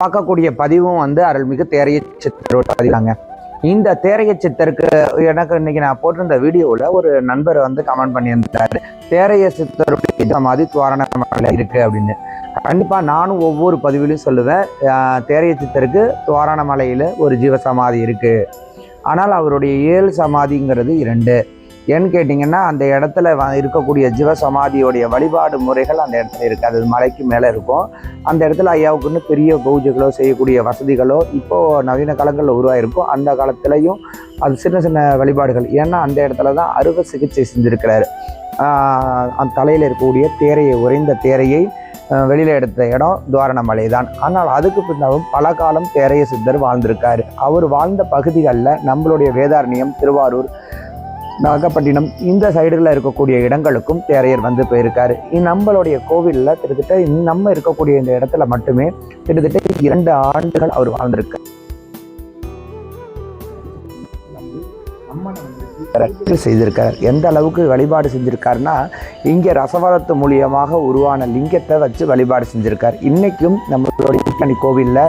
பார்க்கக்கூடிய பதிவும் வந்து அருள்மிகு தேரைய சித்தரோட பதிவாங்க. இந்த தேரைய சித்தருக்கு எனக்கு இன்னைக்கு நான் போட்டிருந்த வீடியோவில் ஒரு நண்பர் வந்து கமெண்ட் பண்ணியிருந்தார். தேரைய சித்தருடைய சமாதி துவாரணமலை இருக்கு அப்படின்னு. கண்டிப்பாக நானும் ஒவ்வொரு பதிவிலையும் சொல்லுவேன் தேரைய சித்தருக்கு துவாரணமலையில் ஒரு ஜீவ சமாதி இருக்குது ஆனால் அவருடைய ஏழு சமாதிங்கிறது இரண்டு. ஏன்னு கேட்டிங்கன்னா அந்த இடத்துல வ- இருக்கக்கூடிய ஜீவசமாதியோடைய வழிபாடு முறைகள் அந்த இடத்துல இருக்குது. அது மலைக்கு மேலே இருக்கும். அந்த இடத்துல ஐயாவுக்குன்னு பெரிய பூஜைகளோ செய்யக்கூடிய வசதிகளோ இப்போது நவீன காலங்களில் உருவாயிருக்கும். அந்த காலத்துலேயும் அது சின்ன சின்ன வழிபாடுகள். ஏன்னா அந்த இடத்துல தான் அறுவை சிகிச்சை செஞ்சுருக்கிறாரு. அந்த தலையில் இருக்கக்கூடிய தேரையை உறைந்த தேரையை வெளியில் எடுத்த இடம் துவாரணமலை தான். ஆனால் அதுக்கு பின்னாலும் பல காலம் தேரைய சித்தர் வாழ்ந்திருக்காரு. அவர் வாழ்ந்த பகுதிகளில் நம்மளுடைய வேதாரண்யம் திருவாரூர் நாகப்பட்டினம் இந்த சைடுகளில் இருக்கக்கூடிய இடங்களுக்கும் தேரையர் வந்து போயிருக்காரு. நம்மளுடைய கோவிலில் கிட்டத்தட்ட நம்ம இருக்கக்கூடிய இந்த இடத்துல மட்டுமே கிட்டத்தட்ட இரண்டு ஆண்டுகள் அவர் வாழ்ந்திருக்கு கரெக்ட் செய்திருக்கார். எந்த அளவுக்கு வழிபாடு செஞ்சுருக்காருன்னா இங்கே ரசவரத்து மூலியமாக உருவான லிங்கத்தை வச்சு வழிபாடு செஞ்சிருக்கார். இன்னைக்கும் நம்மளுடைய கூட்டணி கோவிலில்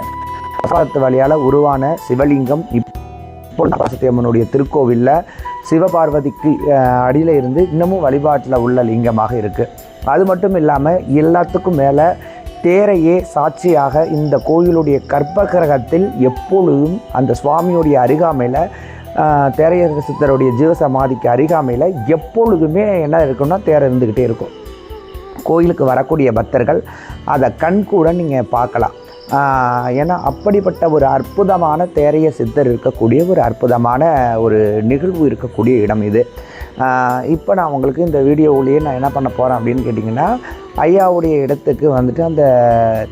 ரசவரத்து வழியால் உருவான சிவலிங்கம் இப்போ பராசக்தி அம்மனுடைய திருக்கோவிலில் சிவபார்வதிக்கு அடியில் இருந்து இன்னமும் வழிபாட்டில் உள்ள லிங்கமாக இருக்குது அது மட்டும் இல்லாமல் எல்லாத்துக்கும் மேலே தேரையே சாட்சியாக இந்த கோயிலுடைய கற்ப கிரகத்தில் எப்பொழுதும் அந்த சுவாமியுடைய அருகாமையில் தேரையர் சித்தருடைய ஜீவசமாதிக்கு அருகாமையில் எப்பொழுதுமே என்ன இருக்குன்னா தேரை இருந்துக்கிட்டே இருக்கும். கோயிலுக்கு வரக்கூடிய பக்தர்கள் அதை கண்கூட நீங்கள் பார்க்கலாம். ஏன்னா அப்படிப்பட்ட ஒரு அற்புதமான தேரைய சித்தர் இருக்கக்கூடிய ஒரு அற்புதமான ஒரு நிகழ்வு இருக்கக்கூடிய இடம் இது. இப்போ நான் உங்களுக்கு இந்த வீடியோவிலேயே நான் என்ன பண்ண போகிறேன் அப்படின்னு கேட்டிங்கன்னா ஐயாவுடைய இடத்துக்கு வந்துட்டு அந்த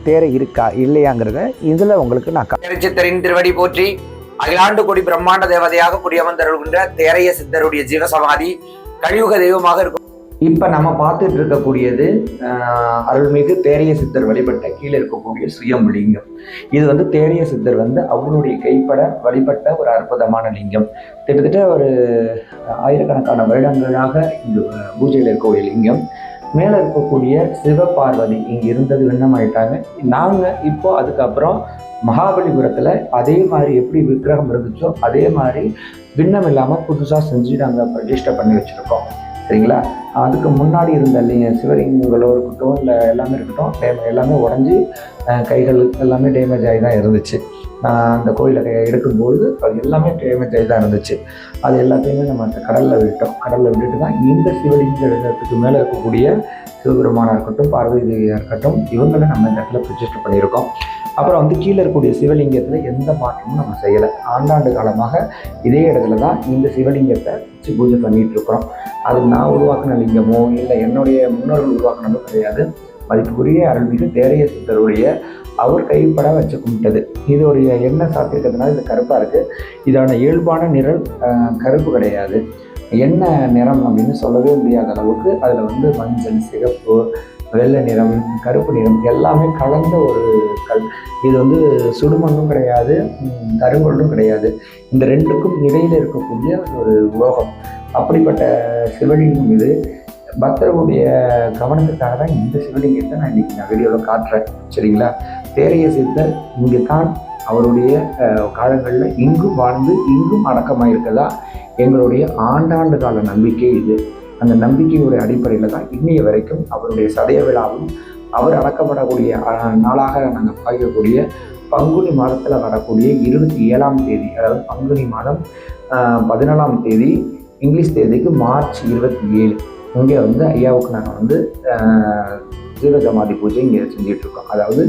தேரை இருக்கா இல்லையாங்கிறத இதில் உங்களுக்கு நான் சித்தரின் திருவடி போற்றி அகிலாண்டு கொடி பிரம்மாண்ட தேவதையாக குடியமர்ந்தருகின்ற தேரைய சித்தருடைய ஜீவசமாதி கலியுக தெய்வமாக இருக்கும் இப்போ நம்ம பார்த்துட்டு இருக்கக்கூடியது அருள்மிகு தேரிய சித்தர் வழிபட்ட கீழே இருக்கக்கூடிய சுயம்புலிங்கம். இது வந்து தேரிய சித்தர் வந்து அவருடைய கைப்பட வழிபட்ட ஒரு அற்புதமான லிங்கம். கிட்டத்தட்ட ஒரு ஆயிரக்கணக்கான வருடங்களாக இங்கு பூஜையில் இருக்கக்கூடிய லிங்கம். மேலே இருக்கக்கூடிய சிவபார்வதி இங்கே இருந்தது விண்ணமாயிட்டாங்க நாங்கள் இப்போ அதுக்கப்புறம் மகாபலிபுரத்தில் அதே மாதிரி எப்படி விக்கிரகம் இருந்துச்சோ அதே மாதிரி விண்ணம் இல்லாமல் புதுசாக செஞ்சு நாங்கள் பிரதிஷ்டை பண்ணி வச்சுருக்கோம். சரிங்களா? அதுக்கு முன்னாடி இருந்த லிங்க சிவலிங்கங்களோ இருக்கட்டும் இல்லை எல்லாமே இருக்கட்டும் டேம் எல்லாமே உடஞ்சி கைகள் எல்லாமே டேமேஜ் ஆகி தான் இருந்துச்சு. நான் அந்த கோயிலை எடுக்கும்போது அது எல்லாமே டேமேஜ் ஆகி தான் இருந்துச்சு. அது எல்லாத்தையுமே நம்ம அந்த கடலில் விட்டோம். கடலில் விட்டுட்டு தான் இந்த சிவலிங்கத்துக்கு மேலே இருக்கக்கூடிய சிவபெருமானாக இருக்கட்டும் பார்வதி தேவியாக இருக்கட்டும் இவங்களை நம்ம இந்த இடத்துல பிரதிஷ்டை பண்ணியிருக்கோம். அப்புறம் வந்து கீழே இருக்கக்கூடிய சிவலிங்கத்தில் எந்த மாற்றமும் நம்ம செய்யலை. ஆண்டாண்டு காலமாக இதே இடத்துல தான் இந்த சிவலிங்கத்தை வச்சு பூஜை பண்ணிகிட்ருக்குறோம் இருக்கிறோம். அது நான் உருவாக்கின லிங்கமோ இல்லை என்னுடைய முன்னோர்கள் உருவாக்கினதோ கிடையாது. மதிப்புக்குரிய அருள்மிகு தேரைய சித்தருடைய அவர் கைப்பட வச்சு கும்பிட்டது இதோடைய எண்ணெய் சாத்திருக்கிறதுனால இது கருப்பாக இருக்குது இதோட இயல்பான நிரல் கருப்பு கிடையாது. என்ன நிறம் அப்படின்னு சொல்லவே முடியாத அளவுக்கு அதில் வந்து மஞ்சள் சிகப்பு வெள்ளை நிறம் கருப்பு நிறம் எல்லாமே கலந்த ஒரு கல். இது வந்து சுடுமண்ணும் கிடையாது ம், கிடையாது. இந்த ரெண்டுக்கும் இடையில் இருக்கக்கூடிய ஒரு உலோகம். அப்படிப்பட்ட சிவலிங்கம் இது. பக்தர்களுடைய கவனத்துக்காக தான் இந்த சிவலிங்கத்தை நான் இன்றைக்கி நான் வீடியோவில் காட்டுறேன். சரிங்களா? தேரைய சித்தர் இங்கே தான் அவருடைய காலங்களில் இங்கும் வாழ்ந்து இங்கும் அடக்கமாயிருக்கதா? எங்களுடைய ஆண்டாண்டு கால நம்பிக்கை இது. அந்த நம்பிக்கையுடைய அடிப்படையில் தான் இன்னைய வரைக்கும் அவருடைய சதய விழாவும் அவர் அடக்கப்படக்கூடிய நாளாக நாங்கள் பாய்க்கக்கூடிய பங்குனி மாதத்தில் வரக்கூடிய இருபத்தி ஏழாம் தேதி அதாவது பங்குனி மாதம் பதினேழாம் பதினாலாம் தேதி இங்கிலீஷ் தேதிக்கு மார்ச் இருபத்தி ஏழு. இங்கே வந்து ஐயாவுக்கு நாங்கள் வந்து அஹ், ஜீவசமாதி பூஜை இங்கே செஞ்சிகிட்ருக்கோம் அதாவது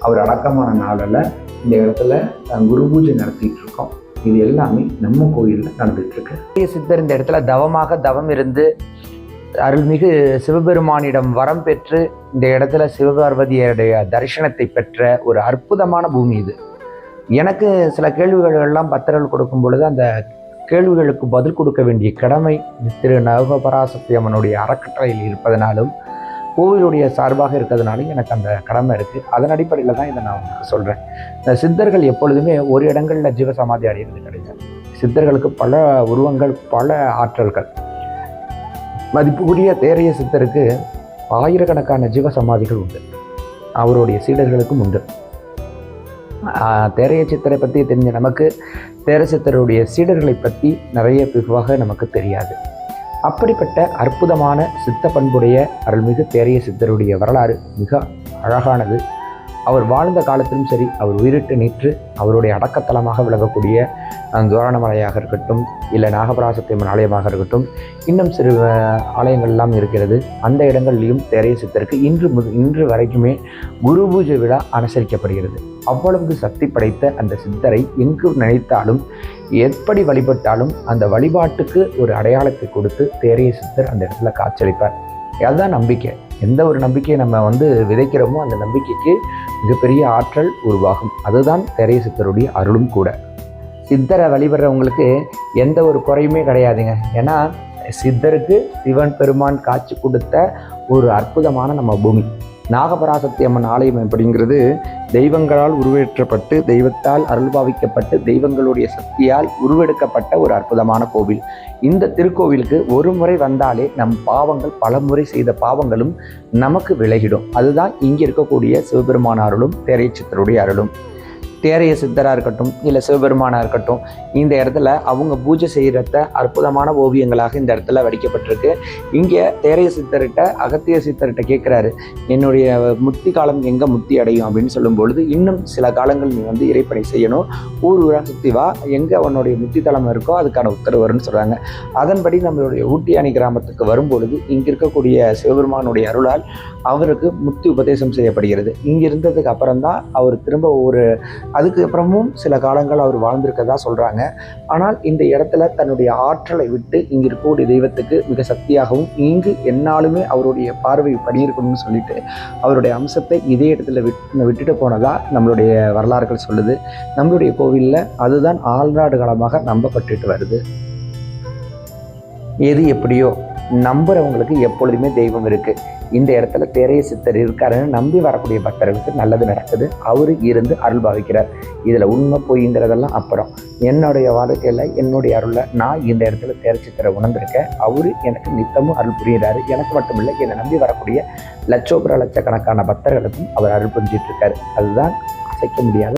அவர் அடக்கமான நாளில் இந்த இடத்துல குரு பூஜை நடத்திட்டு இருக்கோம். இது எல்லாமே நம்ம கோயிலில் நடந்துட்டு இருக்கு சித்தர் இந்த இடத்துல தவமாக தவம் இருந்து அருள்மிகு சிவபெருமானிடம் வரம் பெற்று இந்த இடத்துல சிவபார்வதியுடைய தரிசனத்தை பெற்ற ஒரு அற்புதமான பூமி இது. எனக்கு சில கேள்விகளெல்லாம் பத்திரங்கள் கொடுக்கும் பொழுது அந்த கேள்விகளுக்கு பதில் கொடுக்க வேண்டிய கடமை திரு நவபராசக்தி அம்மனுடைய அறக்கட்டளையில் இருப்பதனாலும் கோவிலுடைய சார்பாக இருக்கிறதுனால எனக்கு அந்த கடமை இருக்குது அதன் அடிப்படையில் தான் இதை நான் உங்களுக்கு சொல்கிறேன் இந்த சித்தர்கள் எப்பொழுதுமே ஒரு இடங்களில் ஜீவசமாதி அடைகிறது கிடையாது. சித்தர்களுக்கு பல உருவங்கள் பல ஆற்றல்கள். மதிப்புக்குரிய தேரைய சித்தருக்கு ஆயிரக்கணக்கான ஜீவசமாதிகள் உண்டு. அவருடைய சீடர்களுக்கும் உண்டு. ஆஹ் தேரைய சித்தரை பற்றி தெரிஞ்ச நமக்கு தேர சித்தருடைய சீடர்களை பற்றி நிறைய பிரிவாக நமக்கு தெரியாது. அப்படிப்பட்ட அற்புதமான சித்த பண்புடைய அருள்மிகு தேரைய சித்தருடைய வரலாறு மிக அழகானது. அவர் வாழ்ந்த காலத்திலும் சரி அவர் உயிரிட்டு நின்று அவருடைய அடக்கத்தலமாக விளங்கக்கூடிய அஹ், தோரணமலையாக இருக்கட்டும் இல்லை நாகபராசத்தியம்மன் ஆலயமாக இருக்கட்டும் இன்னும் சிறு ஆலயங்கள் எல்லாம் இருக்கிறது. அந்த இடங்கள்லையும் தேரைய சித்தருக்கு இன்று முது இன்று வரைக்குமே குரு பூஜை விழா அனுசரிக்கப்படுகிறது. அவ்வளவு சக்தி படைத்த அந்த சித்தரை எங்கு நினைத்தாலும் எப்படி வழிபட்டாலும் அந்த வழிபாட்டுக்கு ஒரு அடையாளத்தை கொடுத்து தேரைய சித்தர் அந்த இடத்துல காட்சியளிப்பார். அதுதான் நம்பிக்கை. எந்த ஒரு நம்பிக்கையை நம்ம வந்து விதைக்கிறோமோ அந்த நம்பிக்கைக்கு மிகப்பெரிய ஆற்றல் உருவாகும். அதுதான் தேரைய சித்தருடைய அருளும் கூட. சித்தரை வழிபடுறவங்களுக்கு எந்த ஒரு குறையுமே கிடையாதுங்க. ஏன்னா சித்தருக்கு சிவன் பெருமான் காட்சி கொடுத்த ஒரு அற்புதமான நம்ம பூமி. நாகபராசக்தி அம்மன் ஆலயம் அப்படிங்கிறது தெய்வங்களால் உருவேற்றப்பட்டு தெய்வத்தால் அருள்பாவிக்கப்பட்டு தெய்வங்களுடைய சக்தியால் உருவெடுக்கப்பட்ட ஒரு அற்புதமான கோவில். இந்த திருக்கோவிலுக்கு ஒரு முறை வந்தாலே நம் பாவங்கள் பல முறை செய்த பாவங்களும் நமக்கு விலகிடும். அதுதான் இங்கே இருக்கக்கூடிய சிவபெருமான் அருளும் தேரை அருளும். தேரைய சித்தராக இருக்கட்டும் இல்லை சிவபெருமானாக இருக்கட்டும் இந்த இடத்துல அவங்க பூஜை செய்கிறத அற்புதமான ஓவியங்களாக இந்த இடத்துல வடிக்கப்பட்டிருக்கு. இங்கே தேரைய சித்தர்கிட்ட அகத்திய சித்தர்கிட்ட கேட்குறாரு என்னுடைய முத்தி காலம் எங்கே முத்தி அடையும்? அப்படின்னு சொல்லும் பொழுது இன்னும் சில காலங்கள் நீ வந்து இறைப்பணி செய்யணும். ஊர் ஊராக சுற்றி வா. எங்கே உன்னுடைய முத்தி தலம் இருக்கோ அதுக்கான உத்தரவு வரும்னு சொல்கிறாங்க அதன்படி நம்மளுடைய ஊட்டியானி கிராமத்துக்கு வரும்பொழுது இங்கே இருக்கக்கூடிய சிவபெருமானுடைய அருளால் அவருக்கு முத்தி உபதேசம் செய்யப்படுகிறது. இங்கே இருந்ததுக்கு அப்புறம் தான் அவர் திரும்ப ஒரு அதுக்கப்புறமும் சில காலங்கள் அவர் வாழ்ந்திருக்கதா சொல்கிறாங்க ஆனால் இந்த இடத்துல தன்னுடைய ஆற்றலை விட்டு இங்கே இருக்கக்கூடிய தெய்வத்துக்கு மிக சக்தியாகவும் இங்கு என்னாலுமே அவருடைய பார்வை பண்ணியிருக்கணும்னு சொல்லிட்டு அவருடைய அம்சத்தை இதே இடத்துல விட் விட்டுட்டு போனதா நம்மளுடைய வரலாறுகள் சொல்லுது. நம்மளுடைய கோவிலில் அதுதான் ஆழ்நாடு காலமாக நம்பப்பட்டுட்டு வருது. எது எப்படியோ நம்புறவங்களுக்கு எப்பொழுதுமே தெய்வம் இருக்குது இந்த இடத்துல பெரிய சித்தர் இருக்காருன்னு நம்பி வரக்கூடிய பக்தர்களுக்கு நல்லது நடக்குது. அவரு இருந்து அருள் பாவிக்கிறார். இதில் உண்மை பொய்ங்கிறதெல்லாம் அப்புறம். என்னுடைய வாழ்க்கையில் என்னுடைய அருளை நான் இந்த இடத்துல பேர சித்தரை உணர்ந்திருக்கேன். அவரு எனக்கு நித்தமும் அருள் புரிகிறாரு எனக்கு மட்டும் இல்லை என்னை நம்பி வரக்கூடிய லட்சோபர லட்சக்கணக்கான பக்தர்களுக்கும் அவர் அருள் புரிஞ்சிட்ருக்காரு. அதுதான் அசைக்க முடியாத